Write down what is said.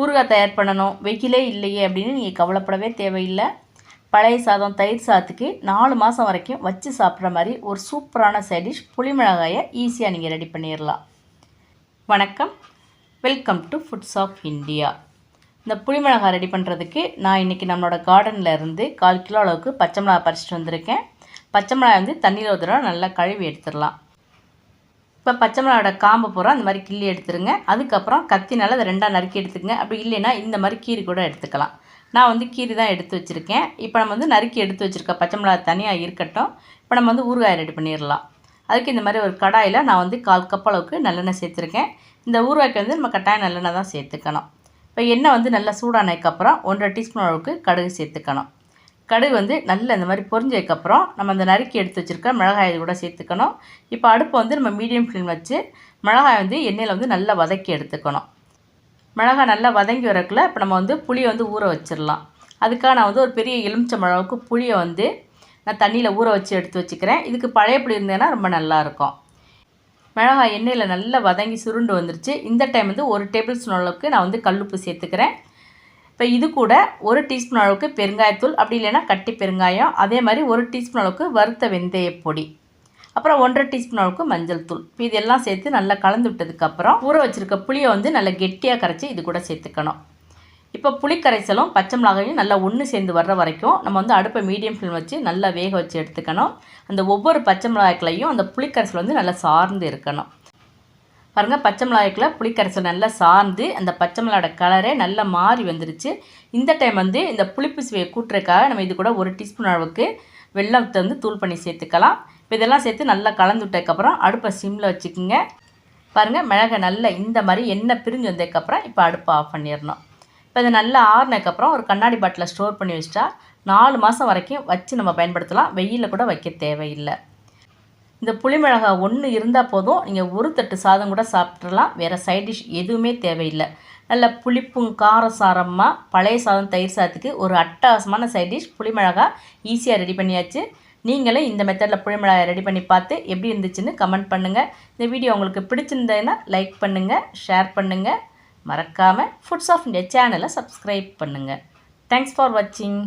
ஊறுகாய் தயார் பண்ணணும். வெயிலே இல்லையே அப்படின்னு நீங்கள் கவலைப்படவே தேவையில்லை. பழைய சாதம் தயிர் சாதத்துக்கு நாலு மாதம் வரைக்கும் வச்சு சாப்பிட்ற மாதிரி ஒரு சூப்பரான சைடிஷ் புளிமிளகாயை ஈஸியாக நீங்கள் ரெடி பண்ணிடலாம் வணக்கம். Welcome to foods of India இந்த புளிமிளகாய் ரெடி பண்ணுறதுக்கு நான் இன்றைக்கி நம்மளோட கார்டனில் இருந்து கால் கிலோ அளவுக்கு பச்சை மிளகாய் பறிச்சிட்டு வந்திருக்கேன். பச்சை மிளகாய் வந்து தண்ணியில் ஒரு தடவை நல்லா கழுவி எடுத்துடலாம் இப்போ பச்சை மிளகாவோட காம்பு பூரா அந்த மாதிரி கிள்ளி எடுத்துருங்க. அதுக்கப்புறம் கத்தினால அதை ரெண்டாக நறுக்கி எடுத்துக்கங்க. அப்படி இல்லைன்னா இந்த மாதிரி கீரி கூட எடுத்துக்கலாம். நான் வந்து கீரி தான் எடுத்து வச்சுருக்கேன். இப்போ நம்ம வந்து நறுக்கி எடுத்து வச்சுருக்க பச்சை மிளகா தனியாக இருக்கட்டும். இப்போ நம்ம வந்து ஊறுகாய் ரெடி பண்ணிடலாம். அதுக்கு இந்த மாதிரி ஒரு கடாயில் நான் வந்து கால் கப் அளவுக்கு நல்லெண்ணெய் சேர்த்துருக்கேன். இந்த ஊறுகாய்க்கு வந்து நம்ம கட்டாயம் நல்லெண்ணெய் தான் சேர்த்துக்கணும். இப்போ எண்ணெய் வந்து நல்லா சூடானதுக்கப்புறம் ஒன்றரை டீஸ்பூன் அளவுக்கு கடுகு சேர்த்துக்கணும். கடுகு வந்து நல்ல இந்த மாதிரி பொரிஞ்சதுக்கப்புறம் நம்ம அந்த நறுக்கி எடுத்து வச்சுருக்க மிளகாய் கூட சேர்த்துக்கணும். இப்போ அடுப்பை வந்து நம்ம மீடியம் ஃப்ளேம் வச்சு மிளகாய் வந்து எண்ணெயில் வந்து நல்லா வதக்கி எடுத்துக்கணும். மிளகாய் நல்லா வதங்கி வரக்குள்ள இப்போ நம்ம வந்து புளியை வந்து ஊற வச்சிடலாம். அதுக்காக நான் வந்து ஒரு பெரிய எலுமிச்சம் அளவுக்கு புளியை வந்து நான் தண்ணியில் ஊற வச்சு எடுத்து வச்சுக்கிறேன். இதுக்கு பழைய புளி இருந்ததுன்னா ரொம்ப நல்லாயிருக்கும் மிளகாய் எண்ணெயில் நல்லா வதங்கி சுருண்டு வந்துருச்சு. இந்த டைம் வந்து ஒரு டேபிள் ஸ்பூன் அளவுக்கு நான் வந்து கல்லுப்பு சேர்த்துக்கிறேன். இப்போ இது கூட ஒரு டீஸ்பூன் அளவுக்கு பெருங்காயத்தூள் அப்படி இல்லைன்னா கட்டி பெருங்காயம் அதே மாதிரி ஒரு டீஸ்பூன் அளவுக்கு வறுத்த வெந்தய பொடி அப்புறம் ஒன்றரை டீஸ்பூன் அளவுக்கு மஞ்சள் தூள். இப்போ இதெல்லாம் சேர்த்து நல்லா கலந்து விட்டதுக்கப்புறம் ஊற வச்சுருக்க புளியை வந்து நல்லா கெட்டியாக கரைச்சி இது கூட சேர்த்துக்கணும். இப்போ புளி கரைசலும் பச்சை மிளகாயும் நல்லா ஒன்று சேர்ந்து வர்ற வரைக்கும் நம்ம வந்து அடுப்பை மீடியம் ஃப்ளேம் வச்சு நல்லா வேக வச்சு எடுத்துக்கணும். அந்த ஒவ்வொரு பச்சை மிளகாய்க்குலையும் அந்த புளிக்கரைசல் வந்து நல்லா சார்ந்து இருக்கணும். பாருங்கள் பச்சை மிளகாய்க்குள்ள புளிக்கரைசல் நல்லா சார்ந்து அந்த பச்சை மிளகாட கலரே நல்லா மாறி வந்துருச்சு. இந்த டைம் வந்து இந்த புளிப்பு சுவையை கூட்டுறதுக்காக நம்ம இது கூட ஒரு டீஸ்பூன் அளவுக்கு வெள்ளத்தை வந்து தூள் பண்ணி சேர்த்துக்கலாம். இப்போ இதெல்லாம் சேர்த்து நல்லா கலந்து விட்டதுக்கப்புறம் அடுப்பை சிம்மில் வச்சுக்கோங்க. பாருங்கள் மிளகை நல்லா இந்த மாதிரி எண்ணெய் பிரிஞ்சு வந்ததுக்கப்புறம் இப்போ அடுப்பை ஆஃப் பண்ணிடணும். இப்போ இதை நல்லா ஆறுனதுக்கப்புறம் ஒரு கண்ணாடி பாட்டில் ஸ்டோர் பண்ணி வச்சிட்டா நாலு மாதம் வரைக்கும் வச்சு நம்ம பயன்படுத்தலாம். வெயிலில் கூட வைக்க தேவையில்லை. இந்த புளிமிளகா ஒன்று இருந்தால் போதும். நீங்கள் ஒரு தட்டு சாதம் கூட சாப்பிட்றலாம் வேறு சைட் டிஷ் எதுவுமே தேவையில்லை. நல்ல புளிப்பும் காரம் சாரமாக பழைய சாதம் தயிர் சாதத்துக்கு ஒரு அட்டகாசமான சைட் டிஷ் புளிமிளகா ஈஸியாக ரெடி பண்ணியாச்சு. நீங்களே இந்த மெத்தடில் புளிமிளகா ரெடி பண்ணி பார்த்து எப்படி இருந்துச்சுன்னு கமெண்ட் பண்ணுங்கள் இந்த வீடியோ உங்களுக்கு பிடிச்சிருந்ததுன்னா லைக் பண்ணுங்கள் ஷேர் பண்ணுங்கள் மறக்காமல் ஃபுட்ஸ் ஆஃப் இந்தியா சேனலை சப்ஸ்கிரைப் பண்ணுங்கள் தேங்க்ஸ் ஃபார் வாட்சிங்